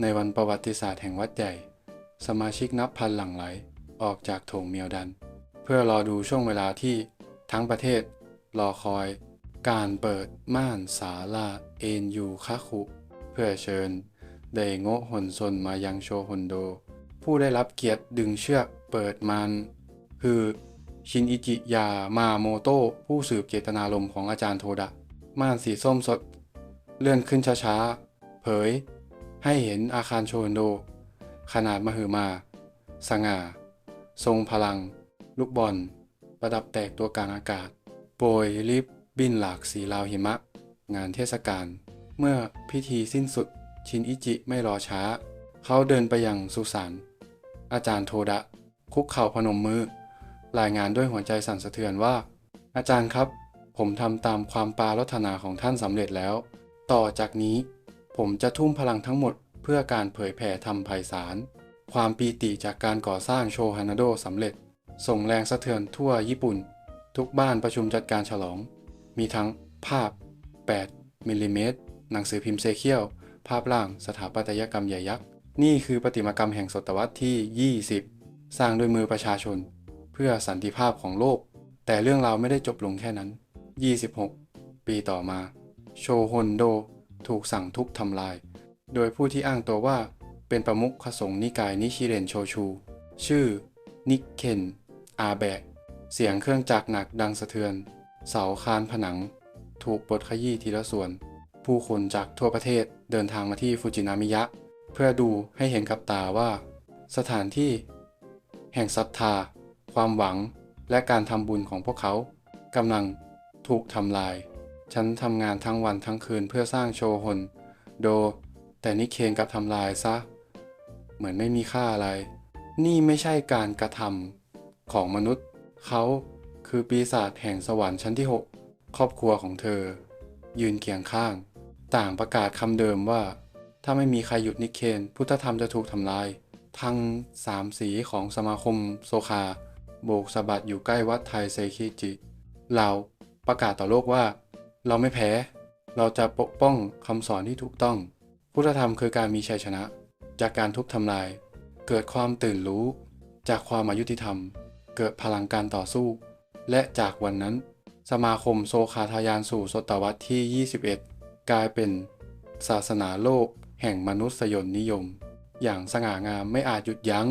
ในวันประวัติศาสตร์แห่งวัดใหญ่ สมาชิกนับพันหลั่งไหล ออกจากโถงเมียวดัน เพื่อรอดูช่วงเวลาที่ทั้งประเทศ รอคอย การเปิดม่านศาลาเอ็นยูคาคุ เพื่อเชิญไดโงะฮนซนมายังโชฮนโด ผู้ได้รับเกียรติดึงเชือกเปิดมัน คือชินอิจิยามาโมโตผู้สืบเจตนารมณ์ของอาจารย์โทดะ ม่านสีส้มสด เลื่อนขึ้นช้าๆ เผย ให้เห็นอาคารโชฮนโด ขนาดมหึมา สง่า ทรงพลัง ลูกบอล ประดับแตกตัวกลางอากาศ โปรยริบบินหลากสีลาวหิมะ งานเทศกาล เมื่อพิธีสิ้นสุด ชินอิจิไม่รอช้า เขาเดินไปยังสุสาน อาจารย์โทดะ คุกเข่าพนมมือ รายงานด้วยหัวใจสั่นสะเทือนว่า อาจารย์ครับ ผมทำตามความปารถนาของท่านสำเร็จแล้ว ต่อจากนี้ ผมจะทุ่มพลังทั้งหมดเพื่อการเผยแผ่ธรรมไพศาล ความปีติจากการก่อสร้างโชฮานาโดสำเร็จ ส่งแรงสะเทือนทั่วญี่ปุ่น ทุกบ้านประชุมจัดการฉลอง มีทั้งภาพ 8มิลลิเมตร หนังสือพิมพ์เซเคียว ภาพล่างสถาปัตยกรรมใหญ่ยักษ์ นี่คือประติมากรรมแห่งศตวรรษที่ 20 สร้างด้วยมือประชาชน เพื่อสันติภาพของโลก แต่เรื่องราวไม่ได้จบลงแค่นั้น 26 ปีต่อมา โชฮนโด ถูกสั่งทุบทำลาย โดยผู้ที่อ้างตัวว่าเป็นประมุขขสงนิกายนิชิเรนโชชู ชื่อ นิกเคนอาแบะเสียงเครื่องจักรหนักดังสะเทือน เสาคานผนัง ถูกปลดขยี้ทีละส่วน ผู้คนจากทั่วประเทศเดินทางมาที่ฟูจินามิยะ เพื่อดูให้เห็นกับตาว่า สถานที่ แห่งศรัทธา ความหวัง และการทำบุญของพวกเขากำลังถูกทำลาย ฉันทำงานทั้งวันทั้งคืนเพื่อสร้างโชฮนโด แต่นิเคนกลับทำลายซะ เหมือนไม่มีค่าอะไร นี่ไม่ใช่การกระทำของมนุษย์ เขาคือปีศาจแห่งสวรรค์ชั้นที่ 6 ครอบครัวของเธอ ยืนเคียงข้าง ต่างประกาศคำเดิมว่า ถ้าไม่มีใครหยุดนิเคนพุทธธรรมจะถูกทำลายทั้งสามสีของสมาคมโซคา โบกสะบัดอยู่ใกล้วัดไทเซคิจิ เราประกาศต่อโลกว่า เราไม่แพ้ เราจะปกป้องคำสอนที่ถูกต้อง พุทธธรรมคือการมีชัยชนะ จากการทุบทำลาย เกิดความตื่นรู้ จากความอายุติธรรม เกิดพลังการต่อสู้ และจากวันนั้น สมาคมโซคาทายานสู่ศตวรรษที่ 21 กลายเป็น ศาสนาโลก แห่งมนุษยนิยม อย่างสง่างามไม่อาจหยุดยัง้ง